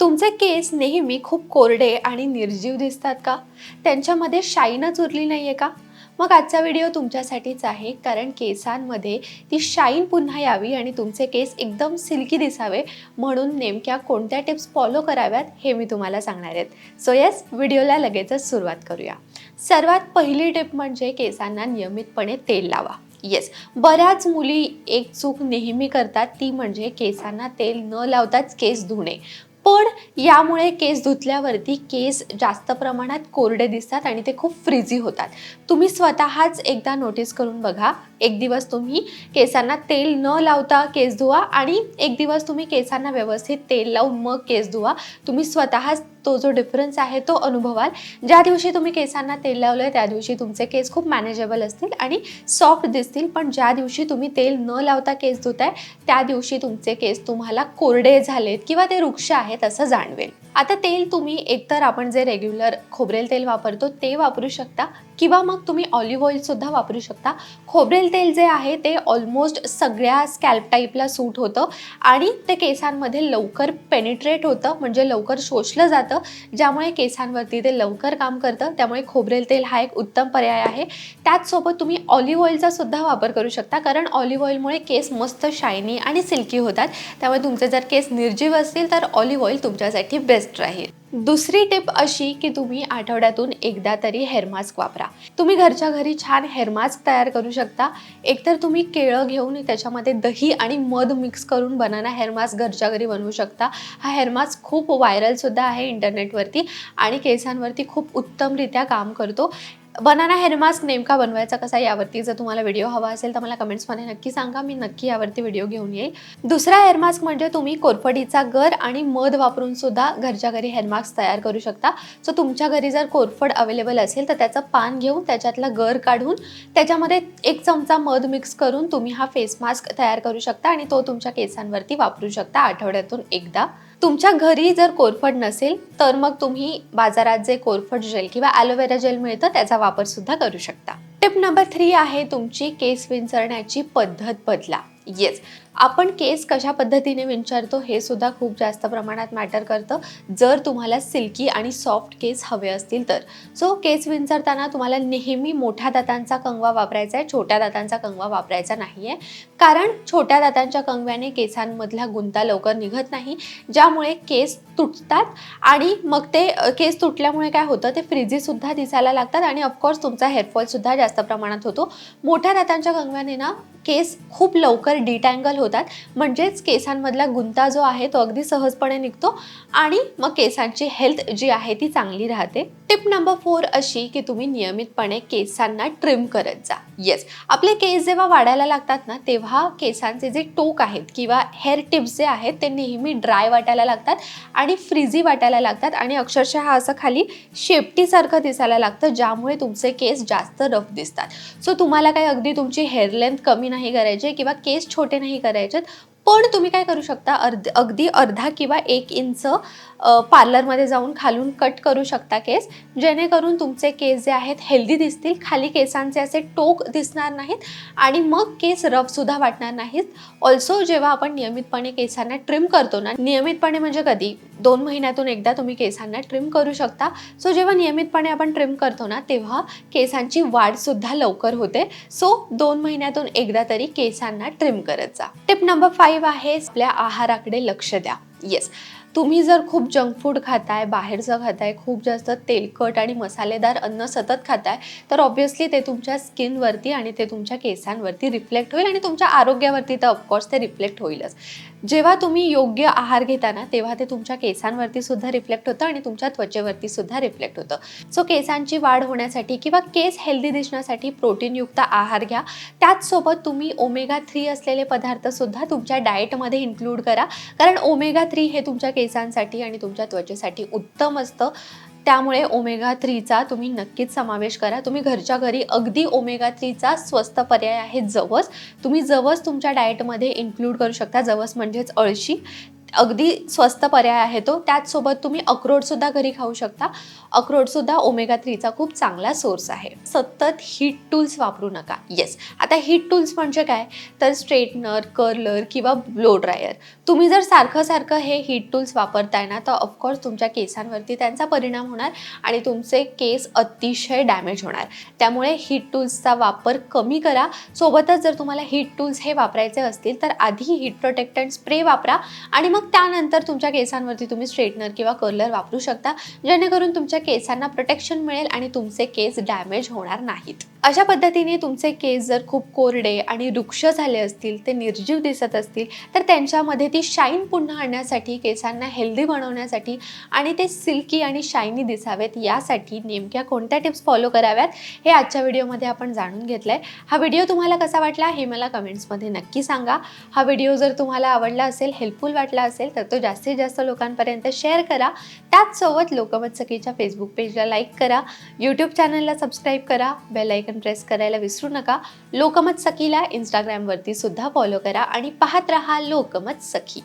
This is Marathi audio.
तुमचे केस नेहमी खूप कोरडे आणि निर्जीव दिसतात का? त्यांच्यामध्ये शाईनच उरली नाही आहे का? मग आजचा व्हिडिओ तुमच्यासाठीच आहे कारण केसांमध्ये ती शाईन पुन्हा यावी आणि तुमचे केस एकदम सिल्की दिसावे म्हणून नेमक्या कोणत्या टिप्स फॉलो कराव्यात हे मी तुम्हाला सांगणार आहेत सो येस व्हिडिओला लगेचच सुरुवात करूया. सर्वात पहिली टिप म्हणजे केसांना नियमितपणे तेल लावा. येस बऱ्याच मुली एक चूक नेहमी करतात ती म्हणजे केसांना तेल न लावताच केस धुणे. पण यामुळे केस धुतल्यावरती केस जास्त प्रमाणात कोरडे दिसतात आणि ते खूप फ्रिझी होतात. तुम्ही स्वतःच एकदा नोटीस करून बघा. एक दिवस तुम्ही केसांना तेल न लावता केस धुवा आणि एक दिवस तुम्ही केसांना व्यवस्थित तेल लावून मग केस धुवा. तुम्ही स्वतःच तो जो डिफरन्स आहे तो अनुभवाल. ज्या दिवशी तुम्ही केसांना तेल लावलं त्या दिवशी तुमचे केस खूप मॅनेजेबल असतील आणि सॉफ्ट दिसतील. पण ज्या दिवशी तुम्ही तेल न लावता केस धुताय त्या दिवशी तुमचे केस तुम्हाला कोरडे झालेत किंवा ते वृक्ष आहेत असं जाणवेल. आता तेल तुम्ही एकतर आपण जे रेग्युलर खोबरेल तेल वापरतो ते वापरू शकता. किंवा मग तुम्ही ऑलिव्ह ऑइलसुद्धा वापरू शकता. खोबरेल तेल जे आहे ते ऑलमोस्ट सगळ्या स्कॅल्प टाईपला सूट होतं आणि ते केसांमध्ये लवकर पेनिट्रेट होतं म्हणजे लवकर शोषलं जातं. ज्यामुळे केसांवरती ते लवकर काम करतं त्यामुळे खोबरेल तेल हा एक उत्तम पर्याय आहे. त्याचसोबत तुम्ही ऑलिव्ह ऑइलचा सुद्धा वापर करू शकता कारण ऑलिव्ह ऑइलमुळे केस मस्त शायनी आणि सिल्की होतात. त्यामुळे तुमचे जर केस निर्जीव असतील तर ऑलिव्ह ऑइल तुमच्यासाठी बेस्ट राहील. दुसरी टिप अशी की तुम्ही आठवड्यातून एकदा तरी हेअर मास्क वापरा. तुम्ही घरच्या घरी छान हेअर मास्क तयार करू शकता. एकतर तुम्ही केळं घेऊन त्याच्यामध्ये दही आणि मध मिक्स करून बनाना हेअर मास्क घरच्या घरी बनवू शकता. हा हेअर मास्क खूप व्हायरलसुद्धा आहे इंटरनेटवरती आणि केसांवरती खूप उत्तमरित्या काम करतो. बनाना हेअर मास्क नेमका बनवायचा कसा यावरती जर तुम्हाला व्हिडिओ हवा असेल तर मला कमेंट्समध्ये नक्की सांगा. मी नक्की यावरती व्हिडिओ घेऊन येईल. दुसरा हेअर मास्क म्हणजे तुम्ही कोरफडीचा गर आणि मध वापरून सुद्धा घरच्या घरी हेअर मास्क तयार करू शकता. सो तुमच्या घरी जर कोरफड अवेलेबल असेल तर त्याचं पान घेऊन त्याच्यातला गर काढून त्याच्यामध्ये एक चमचा मध मिक्स करून तुम्ही हा फेस मास्क तयार करू शकता आणि तो तुमच्या केसांवरती वापरू शकता आठवड्यातून एकदा. तुमच्या घरी जर कोरफड नसेल तर मग तुम्ही बाजारात जे कोरफड जेल किंवा ॲलोवेरा जेल मिळतं त्याचा वापर सुद्धा करू शकता. टिप नंबर थ्री आहे तुमची केस विंचरण्याची पद्धत बदला. येस आपण केस कशा पद्धतीने विचारतो हे सुद्धा खूप जास्त प्रमाणात मॅटर करतं. जर तुम्हाला सिल्की आणि सॉफ्ट केस हवे असतील तर. सो केस विंचरताना तुम्हाला नेहमी मोठ्या दातांचा कंगवा वापरायचा आहे छोट्या दातांचा कंगवा वापरायचा नाही आहे कारण छोट्या दातांच्या कंगव्याने केसांमधला गुंता लवकर निघत नाही ज्यामुळे केस तुटतात आणि मग ते केस तुटल्यामुळे काय होतं ते फ्रिजीसुद्धा दिसायला लागतात आणि ऑफकोर्स तुमचा हेअरफॉलसुद्धा जास्त प्रमाणात होतो. मोठ्या दातांच्या कंगव्याने ना केस खूप लवकर डिटँगल होतात. म्हणजेच केसांमधला गुंता जो आहे तो अगदी सहजपणे निघतो आणि मग केसांची हेल्थ जी आहे ती चांगली राहते. टिप नंबर फोर अशी की तुम्ही नियमितपणे केसांना ट्रिम करत जा. येस आपले केस जेव्हा वाढायला लागतात ना तेव्हा केसांचे जे टोक आहेत किंवा हेअर टिप्स जे आहेत ते नेहमी ड्राय वाटायला लागतात आणि फ्रिझी वाटायला लागतात आणि अक्षरशः असं खाली शेपटीसारखं दिसायला लागतं ज्यामुळे तुमचे केस जास्त रफ दिसतात. सो तुम्हाला काही अगदी तुमची हेअर लेंथ कमी नाही करायची किंवा केस छोटे नाही करायचे करायच्यात. पण तुम्ही काय करू शकता? अर्ध अगदी अर्धा किंवा एक इंच पार्लरमध्ये जाऊन खालून कट करू शकता केस. जेणेकरून तुमचे केस जे आहेत हेल्दी दिसतील. खाली केसांचे असे टोक दिसणार नाहीत आणि मग केस रफसुद्धा वाटणार नाहीत. ऑल्सो जेव्हा आपण नियमितपणे केसांना ट्रिम करतो ना नियमितपणे म्हणजे कधी? दोन महिन्यातून एकदा तुम्ही केसांना ट्रिम करू शकता. सो जेव्हा नियमितपणे आपण ट्रिम करतो ना तेव्हा केसांची वाढसुद्धा लवकर होते. सो दोन महिन्यातून एकदा तरी केसांना ट्रिम करत जा. टिप नंबर फाईव्ह आहे आपल्या आहाराकडे लक्ष द्या. येस तुम्ही जर खूप जंक फूड खाताय बाहेरचं खाताय खूप जास्त तेलकट आणि मसालेदार अन्न सतत खाताय तर ऑब्व्हियसली ते तुमच्या स्किनवरती आणि ते तुमच्या केसांवरती रिफ्लेक्ट होईल आणि तुमच्या आरोग्यावरती तर ऑफकोर्स ते रिफ्लेक्ट होईलच. जेव्हा तुम्ही योग्य आहार घेता ना तेव्हा ते तुमच्या केसांवरती सुद्धा रिफ्लेक्ट होतं आणि तुमच्या त्वचेवरती सुद्धा रिफ्लेक्ट होतं. सो केसांची वाढ होण्यासाठी किंवा केस हेल्दी दिसण्यासाठी प्रोटीनयुक्त आहार घ्या. त्याचसोबत तुम्ही ओमेगा थ्री असलेले पदार्थ सुद्धा तुमच्या डाएटमध्ये इन्क्लूड करा. कारण ओमेगा थ्री हे तुमच्या केसांसाठी आणि तुमच्या त्वचेसाठी उत्तम असतं. त्यामुळे ओमेगा थ्रीचा तुम्ही नक्कीच समावेश करा. तुम्ही घरच्या घरी अगदी ओमेगा थ्रीचा स्वस्त पर्याय आहे जवस. तुम्ही जवस तुमच्या डाएटमध्ये इन्क्लूड करू शकता. जवस म्हणजेच अळशी. अगदी स्वस्त पर्याय आहे तो. त्याचसोबत तुम्ही अक्रोडसुद्धा घरी खाऊ शकता. अक्रोडसुद्धा ओमेगा थ्रीचा खूप चांगला सोर्स आहे. सतत हीट टूल्स वापरू नका. येस आता हीट टूल्स म्हणजे काय? तर स्ट्रेटनर कर्लर किंवा ब्लो ड्रायर तुम्ही जर सारखं सारखं हे हीट टूल्स वापरताय ना तर ऑफकोर्स तुमच्या केसांवरती त्यांचा परिणाम होणार आणि तुमचे केस अतिशय डॅमेज होणार. त्यामुळे हीट टूल्सचा वापर कमी करा. सोबतच जर तुम्हाला हीट टूल्स हे वापरायचे असतील तर आधी हीट प्रोटेक्टंट स्प्रे वापरा आणि मग त्यानंतर तुमच्या केसांवरती तुम्ही स्ट्रेटनर किंवा कर्लर वापरू शकता जेणेकरून तुमच्या केसांना प्रोटेक्शन मिळेल आणि तुमचे केस डॅमेज होणार नाहीत. अशा पद्धतीने तुमचे केस जर खूप कोरडे आणि वृक्ष झाले असतील ते निर्जीव दिसत असतील तर त्यांच्यामध्ये ती शाईन पुन्हा आणण्यासाठी केसांना हेल्दी बनवण्यासाठी आणि ते सिल्की आणि शायनी दिसावेत यासाठी नेमक्या कोणत्या टिप्स फॉलो कराव्यात हे आजच्या व्हिडिओमध्ये आपण जाणून घेतलं आहे हा व्हिडिओ तुम्हाला कसा वाटला हे मला कमेंट्समध्ये नक्की सांगा. हा व्हिडिओ जर तुम्हाला आवडला असेल हेल्पफुल वाटला असेल तर तो जास्तीत जास्त लोकांपर्यंत शेअर करा. त्याचसोबत लोकमत सखीच्या फेसबुक पेजला लाईक करा. यूट्यूब चॅनलला सबस्क्राईब करा. बेल आयकन प्रेस करायला विसरू नका. लोकमत सखीला इंस्टाग्रामवरती सुद्धा फॉलो करा आणि पाहत रहा लोकमत सखी.